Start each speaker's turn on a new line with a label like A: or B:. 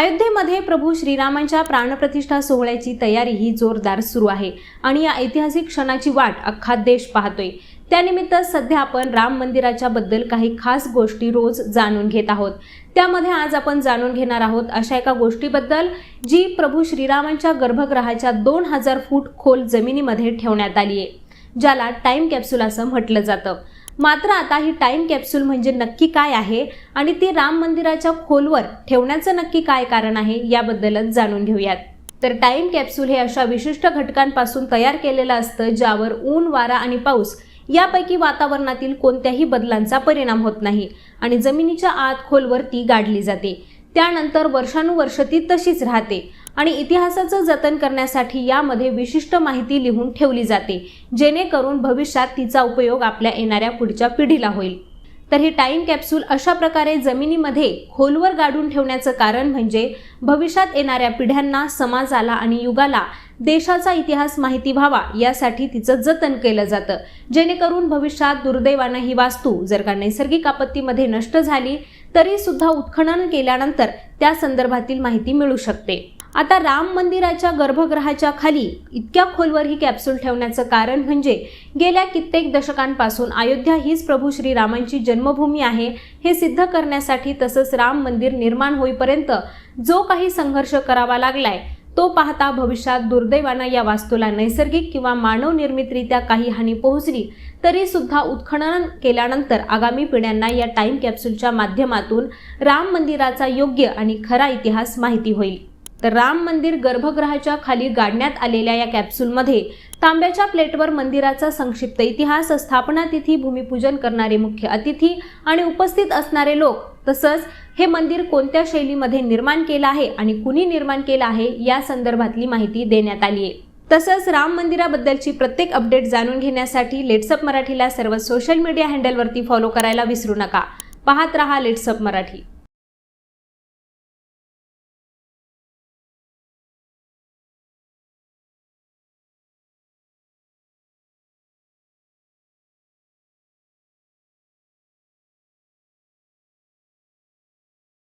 A: अयोध्येमध्ये प्रभू श्रीरामांच्या प्राणप्रतिष्ठा सोहळ्याची तयारी ही जोरदार सुरू आहे आणि या ऐतिहासिक क्षणाची वाट अख्खा देश पाहतोय. त्यानिमित्त सध्या आपण राम मंदिराच्या बद्दल काही खास गोष्टी रोज जाणून घेत आहोत. त्यामध्ये आज आपण जाणून घेणार आहोत अशा एका गोष्टीबद्दल जी प्रभू श्रीरामांच्या गर्भगृहाच्या दोन हजार फूट खोल जमिनीमध्ये ठेवण्यात आली आहे ज्याला टाइम कॅप्सूल असं म्हटलं जातं. मात्र आता ही टाइम कॅप्सूल म्हणजे नक्की काय आहे आणि ती राम मंदिराच्या खोलवर ठेवण्याचं नक्की काय कारण आहे याबद्दलच जाणून घेऊयात. तर टाइम कॅप्सूल हे अशा विशिष्ट घटकांपासून तयार केलेलं असतं ज्यावर ऊन वारा आणि पाऊस यापैकी वातावरणातील कोणत्याही बदलांचा परिणाम होत नाही आणि जमिनीच्या आत खोलवर ती गाडली जाते. त्यानंतर वर्षानुवर्ष ती तशीच राहते. आणि इतिहासाचं जतन करण्यासाठी यामध्ये विशिष्ट माहिती लिहून ठेवली जाते जेणेकरून भविष्यात तिचा उपयोग आपल्या येणाऱ्या पुढच्या पिढीला होईल. तर हे टाइम कॅप्सूल अशा प्रकारे जमिनीमध्ये खोलवर गाडून ठेवण्याचं कारण म्हणजे भविष्यात येणाऱ्या पिढ्यांना समाजाला आणि युगाला देशाचा इतिहास माहिती व्हावा यासाठी तिचं जतन केलं जातं. जेणेकरून भविष्यात दुर्दैवानं ही वास्तू जर का नैसर्गिक आपत्तीमध्ये नष्ट झाली तरी सुद्धा उत्खनन केल्यानंतर त्या संदर्भातील माहिती मिळू शकते. आता राम मंदिराच्या गर्भगृहाच्या खाली इतक्या खोलवर ही कॅप्सूल ठेवण्याचं कारण म्हणजे गेल्या कित्येक दशकांपासून अयोध्या हीच प्रभू श्रीरामांची जन्मभूमी आहे हे सिद्ध करण्यासाठी तसंच राम मंदिर निर्माण होईपर्यंत जो काही संघर्ष करावा लागलाय तो पाहता भविष्यात दुर्दैवानं या वास्तूला नैसर्गिक किंवा मानव निर्मितरित्या काही हानी पोहोचली तरी सुद्धा उत्खनन केल्यानंतर आगामी पिढ्यांना या टाइम कॅप्सूलच्या माध्यमातून राम मंदिराचा योग्य आणि खरा इतिहास माहिती होईल. तर राम मंदिर गर्भगृहाच्या खाली गाडण्यात आलेल्या या कॅप्सूलमध्ये तांब्याच्या प्लेटवर मंदिराचा संक्षिप्त इतिहास स्थापना तिथी भूमिपूजन करणारे मुख्य अतिथी आणि उपस्थित असणारे लोक तसंच हे मंदिर कोणत्या शैलीमध्ये निर्माण केलं आहे आणि कुणी निर्माण केलं आहे या संदर्भातली माहिती देण्यात आली आहे. तसंच राम मंदिराबद्दलची प्रत्येक अपडेट जाणून घेण्यासाठी लेट्सअप मराठीला सर्व सोशल मीडिया हँडलवरती फॉलो करायला विसरू नका. पाहत रहा लेट्सअप मराठी.